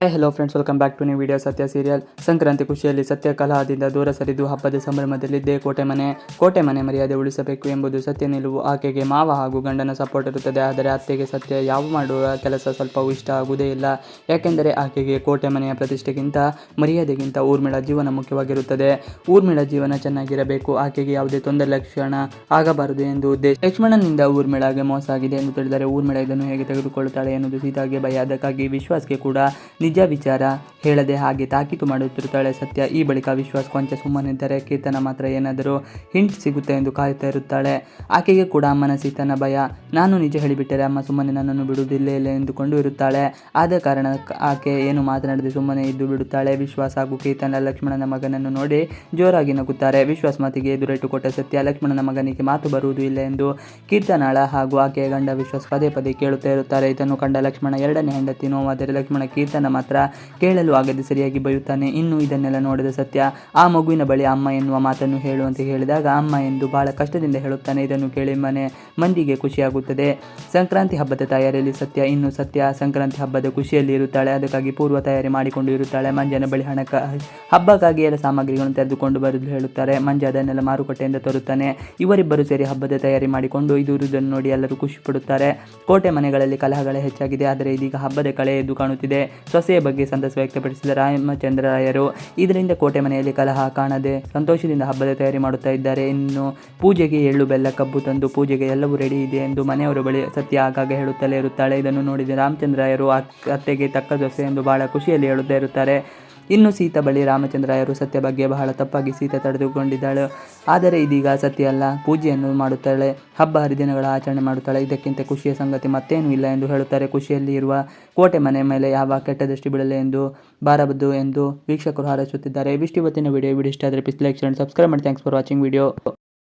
Hi hello friends welcome back to new video Satya serial Sankranti ಖುಷಿಯಲ್ಲಿ ಸತ್ಯ ಕಲಹದಿಂದ ದೂರ ಸರಿದು ಹಬ್ಬದ ಸಂಭ್ರಮದಲ್ಲಿದ್ದೇ ಕೋಟೆ ಮನೆ ಕೋಟೆ ಮನೆ ಮರ್ಯಾದೆ ಉಳಿಸಬೇಕು ಎಂಬುದು ಸತ್ಯ ನಿಲುವು. ಆಕೆಗೆ ಮಾವ ಹಾಗೂ ಗಂಡನ ಸಪೋರ್ಟ್ ಇರುತ್ತದೆ, ಆದರೆ ಅತ್ತೆಗೆ ಸತ್ಯ ಯಾವ ಮಾಡುವ ಕೆಲಸ ಸ್ವಲ್ಪವೂ ಇಷ್ಟ ಆಗುವುದೇ ಇಲ್ಲ. ಯಾಕೆಂದರೆ ಆಕೆಗೆ ಕೋಟೆ ಮನೆಯ ಪ್ರತಿಷ್ಠೆಗಿಂತ, ಮರ್ಯಾದೆಗಿಂತ ಊರ್ಮಿಳ ಜೀವನ ಮುಖ್ಯವಾಗಿರುತ್ತದೆ. ಊರ್ಮಿಳ ಜೀವನ ಚೆನ್ನಾಗಿರಬೇಕು, ಆಕೆಗೆ ಯಾವುದೇ ತೊಂದರೆ ಲಕ್ಷಣ ಆಗಬಾರದು ಎಂದು ಉದ್ದೇಶ. ಲಕ್ಷ್ಮಣನಿಂದ ಊರ್ಮಿಳಾಗೆ ಮೋಸ ಆಗಿದೆ ಎಂದು ತಿಳಿದರೆ ಊರ್ಮಿಳ ಇದನ್ನು ಹೇಗೆ ತೆಗೆದುಕೊಳ್ಳುತ್ತಾಳೆ ಎನ್ನುವುದು ಸೀತಾಗೆ ಭಯ. ಅದಕ್ಕಾಗಿ ವಿಶ್ವಾಸಕ್ಕೆ ಕೂಡ ನಿಜ ವಿಚಾರ ಹೇಳದೆ ಹಾಗೆ ತಾಕೀತು ಮಾಡುತ್ತಿರುತ್ತಾಳೆ ಸತ್ಯ. ಈ ಬಳಿಕ ವಿಶ್ವಾಸ್ ಕೊಂಚ ಸುಮ್ಮನಿದ್ದರೆ ಕೀರ್ತನ ಮಾತ್ರ ಏನಾದರೂ ಹಿಂಟ್ ಸಿಗುತ್ತೆ ಎಂದು ಕಾಯುತ್ತಾ ಇರುತ್ತಾಳೆ. ಆಕೆಗೆ ಕೂಡ ಅಮ್ಮನ ಸೀತನ ಭಯ. ನಾನು ನಿಜ ಹೇಳಿಬಿಟ್ಟರೆ ಅಮ್ಮ ಸುಮ್ಮನೆ ನನ್ನನ್ನು ಬಿಡುವುದಿಲ್ಲ ಇಲ್ಲ ಎಂದುಕೊಂಡು ಇರುತ್ತಾಳೆ. ಆದ ಕಾರಣ ಆಕೆ ಏನು ಮಾತನಾಡದೆ ಸುಮ್ಮನೆ ಇದ್ದು ಬಿಡುತ್ತಾಳೆ. ವಿಶ್ವಾಸ ಹಾಗೂ ಕೀರ್ತನ ಲಕ್ಷ್ಮಣನ ಮಗನನ್ನು ನೋಡಿ ಜೋರಾಗಿ ನಗುತ್ತಾರೆ. ವಿಶ್ವಾಸ್ ಮಾತಿಗೆ ಎದುರೇಟು ಕೊಟ್ಟ ಸತ್ಯ ಲಕ್ಷ್ಮಣನ ಮಗನಿಗೆ ಮಾತು ಬರುವುದು ಇಲ್ಲ ಎಂದು ಕೀರ್ತನಾಳ ಹಾಗೂ ಆಕೆಯ ಗಂಡ ವಿಶ್ವಾಸ್ ಪದೇ ಪದೇ ಕೇಳುತ್ತಾ ಇರುತ್ತಾರೆ. ಇದನ್ನು ಕಂಡ ಲಕ್ಷ್ಮಣ ಎರಡನೇ ಹೆಂಡತಿ ನೋವಾದರೆ ಲಕ್ಷ್ಮಣ ಕೀರ್ತನ ಮಾತ್ರ ಕೇಳಲು ಆಗದೆ ಸರಿಯಾಗಿ ಬಯುತ್ತಾನೆ. ಇನ್ನು ಇದನ್ನೆಲ್ಲ ನೋಡಿದ ಸತ್ಯ, ಆ ಮಗುವಿನ ಬಳಿ ಅಮ್ಮ ಎನ್ನುವ ಮಾತನ್ನು ಹೇಳುವಂತೆ ಹೇಳಿದಾಗ, ಅಮ್ಮ ಎಂದು ಬಹಳ ಕಷ್ಟದಿಂದ ಹೇಳುತ್ತಾನೆ. ಇದನ್ನು ಕೇಳಿ ಮನೆ ಮಂದಿಗೆ ಖುಷಿಯಾಗುತ್ತದೆ. ಸಂಕ್ರಾಂತಿ ಹಬ್ಬದ ತಯಾರಿಯಲ್ಲಿ ಸತ್ಯ, ಇನ್ನು ಸತ್ಯ ಸಂಕ್ರಾಂತಿ ಹಬ್ಬದ ಖುಷಿಯಲ್ಲಿ ಇರುತ್ತಾಳೆ. ಅದಕ್ಕಾಗಿ ಪೂರ್ವ ತಯಾರಿ ಮಾಡಿಕೊಂಡು ಇರುತ್ತಾಳೆ. ಮಂಜನ ಬಳಿ ಹಣಕ, ಹಬ್ಬಕ್ಕಾಗಿ ಎಲ್ಲ ಸಾಮಗ್ರಿಗಳನ್ನು ತೆಗೆದುಕೊಂಡು ಬರಲು ಹೇಳುತ್ತಾರೆ. ಮಂಜ ಅದನ್ನೆಲ್ಲ ಮಾರುಕಟ್ಟೆಯಿಂದ ತರುತ್ತಾನೆ. ಇವರಿಬ್ಬರು ಸೇರಿ ಹಬ್ಬದ ತಯಾರಿ ಮಾಡಿಕೊಂಡು ಇದು ಇರುವುದನ್ನು ನೋಡಿ ಎಲ್ಲರೂ ಖುಷಿ ಪಡುತ್ತಾರೆ. ಕೋಟೆ ಮನೆಗಳಲ್ಲಿ ಕಲಹಗಳೇ ಹೆಚ್ಚಾಗಿದೆ. ಆದರೆ ಇದೀಗ ಹಬ್ಬದ ಕಳೆ ಎದ್ದು ಕಾಣುತ್ತಿದೆ. ಸೊಸೆಯ ಬಗ್ಗೆ ಸಂತಸ ವ್ಯಕ್ತಪಡಿಸಿದ ರಾಮಚಂದ್ರರಾಯರು ಇದರಿಂದ ಕೋಟೆ ಮನೆಯಲ್ಲಿ ಕಲಹ ಕಾಣದೆ ಸಂತೋಷದಿಂದ ಹಬ್ಬದ ತಯಾರಿ ಮಾಡುತ್ತಾ ಇದ್ದಾರೆ. ಇನ್ನು ಪೂಜೆಗೆ ಎಳ್ಳು, ಬೆಲ್ಲ, ಕಬ್ಬು ತಂದು ಪೂಜೆಗೆ ಎಲ್ಲವೂ ರೆಡಿ ಇದೆ ಎಂದು ಮನೆಯವರು ಬಳಿ ಸತ್ಯ ಆಗಾಗ ಹೇಳುತ್ತಲೇ ಇರುತ್ತಾಳೆ. ಇದನ್ನು ನೋಡಿದ ರಾಮಚಂದ್ರ ರಾಯರು ಅತ್ತೆಗೆ ತಕ್ಕ ದೊಸೆ ಎಂದು ಬಹಳ ಖುಷಿಯಲ್ಲಿ ಹೇಳುತ್ತಾ ಇರುತ್ತಾರೆ. ಇನ್ನು ಸೀತಾ ಬಳಿ ರಾಮಚಂದ್ರಾಯರು ಸತ್ಯ ಬಗ್ಗೆ ಬಹಳ ತಪ್ಪಾಗಿ ಸೀತೆ ತಡೆದುಕೊಂಡಿದ್ದಾಳೆ. ಆದರೆ ಇದೀಗ ಸತ್ಯ ಅಲ್ಲ, ಪೂಜೆಯನ್ನು ಮಾಡುತ್ತಾಳೆ. ಹಬ್ಬ ಹರಿದಿನಗಳ ಆಚರಣೆ ಮಾಡುತ್ತಾಳೆ. ಇದಕ್ಕಿಂತ ಖುಷಿಯ ಸಂಗತಿ ಮತ್ತೇನೂ ಇಲ್ಲ ಎಂದು ಹೇಳುತ್ತಾರೆ. ಖುಷಿಯಲ್ಲಿ ಇರುವ ಕೋಟೆ ಮನೆ ಮೇಲೆ ಯಾವ ಕೆಟ್ಟ ದೃಷ್ಟಿ ಬೀಳಲೆ ಎಂದು, ಬಾರಬದ್ದು ಎಂದು ವೀಕ್ಷಕರು ಹಾರೈಸುತ್ತಿದ್ದಾರೆ. ಇವಿಷ್ಟು ವಿಡಿಯೋ ವಿಡಿಯೋ ಇಷ್ಟ ಆದರೆ ಪ್ಲೀಸ್ ಲೈಕ್ ಸಬ್ಸ್ಕ್ರೈಬ್ ಮಾಡಿ. Thanks for watching video